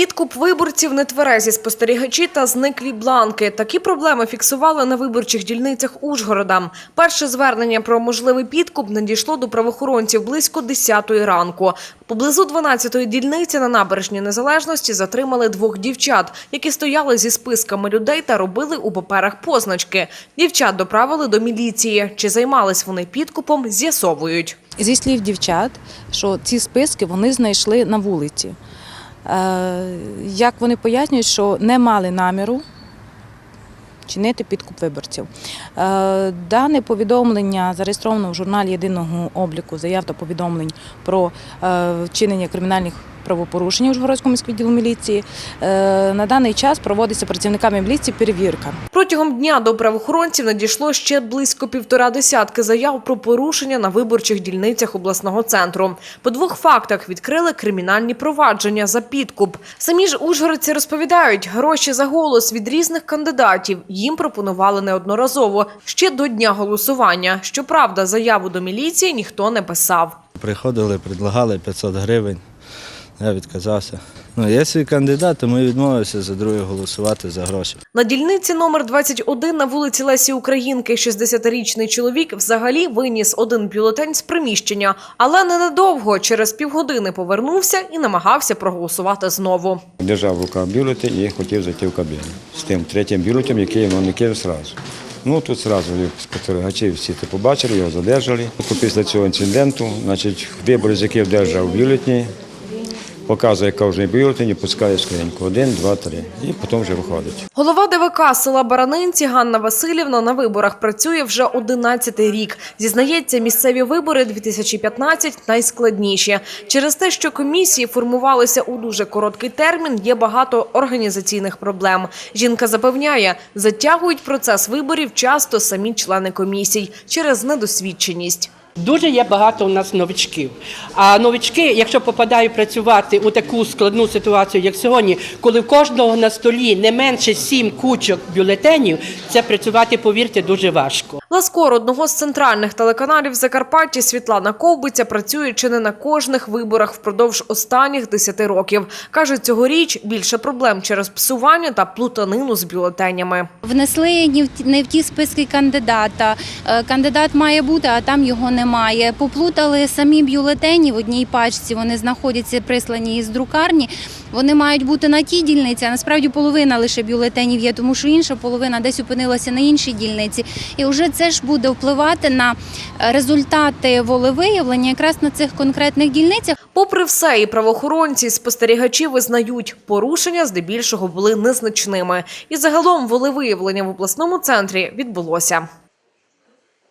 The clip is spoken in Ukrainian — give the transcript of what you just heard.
Підкуп виборців, нетверезі спостерігачі та зниклі бланки. Такі проблеми фіксували на виборчих дільницях Ужгорода. Перше звернення про можливий підкуп надійшло до правоохоронців близько 10-ї ранку. Поблизу 12-ї дільниці на набережній Незалежності затримали двох дівчат, які стояли зі списками людей та робили у паперах позначки. Дівчат доправили до міліції. Чи займались вони підкупом, з'ясовують. Зі слів дівчат, що ці списки вони знайшли на вулиці. Е, Як вони пояснюють, що не мали наміру чинити підкуп виборців. Е, Дане повідомлення зареєстровано в журналі єдиного обліку заяв та повідомлень про е, вчинення кримінальних правопорушень у Ужгородському міськвідділу міліції. Е, На даний час проводиться працівниками міліції перевірка. Протягом дня до правоохоронців надійшло ще близько півтора десятки заяв про порушення на виборчих дільницях обласного центру. По двох фактах відкрили кримінальні провадження за підкуп. Самі ж ужгородці розповідають, гроші за голос від різних кандидатів їм пропонували неодноразово ще до дня голосування. Щоправда, заяву до міліції ніхто не писав. Приходили, предлагали 500 гривень. Я відказався. Ну, є свій кандидат, тому і відмовився за друге голосувати за гроші. На дільниці номер 21 на вулиці Лесі Українки 60-річний чоловік взагалі виніс один бюлетень з приміщення, але ненадовго, через півгодини повернувся і намагався проголосувати знову. Держав в руках бюлетень і хотів зайти в кабіну з тим третім бюлетнем, який він не кинув одразу. Ну тут одразу спостерігачі всі це побачили, його задержали. Після цього інциденту, значить, виборець, який одержав бюлетні, показує кожний бюлетень і пускає скриньку. Один, два, три. І потім вже виходить. Голова ДВК села Баранинці Ганна Васильівна на виборах працює вже 11-й рік. Зізнається, місцеві вибори 2015 найскладніші. Через те, що комісії формувалися у дуже короткий термін, є багато організаційних проблем. Жінка запевняє, затягують процес виборів часто самі члени комісій через недосвідченість. Дуже є багато у нас новичків. А новички, якщо попадають працювати у таку складну ситуацію, як сьогодні, коли в кожного на столі не менше сім кучок бюлетенів, це працювати, повірте, дуже важко. Ласкор одного з центральних телеканалів Закарпаття Світлана Ковбиця працює чи не на кожних виборах впродовж останніх 10 років. Каже, цьогоріч більше проблем через псування та плутанину з бюлетенями. Внесли не в ті- списки кандидата. Е, Кандидат має бути, а там його немає. Поплутали самі бюлетені в одній пачці. Вони знаходяться прислані із друкарні. Вони мають бути на тій дільниці, а насправді половина лише бюлетенів є, тому що інша половина десь опинилася на іншій дільниці. І вже це ж буде впливати на е, результати волевиявлення якраз на цих конкретних дільницях. Попри все, і правоохоронці, спостерігачі визнають, порушення здебільшого були незначними. І загалом волевиявлення в обласному центрі відбулося.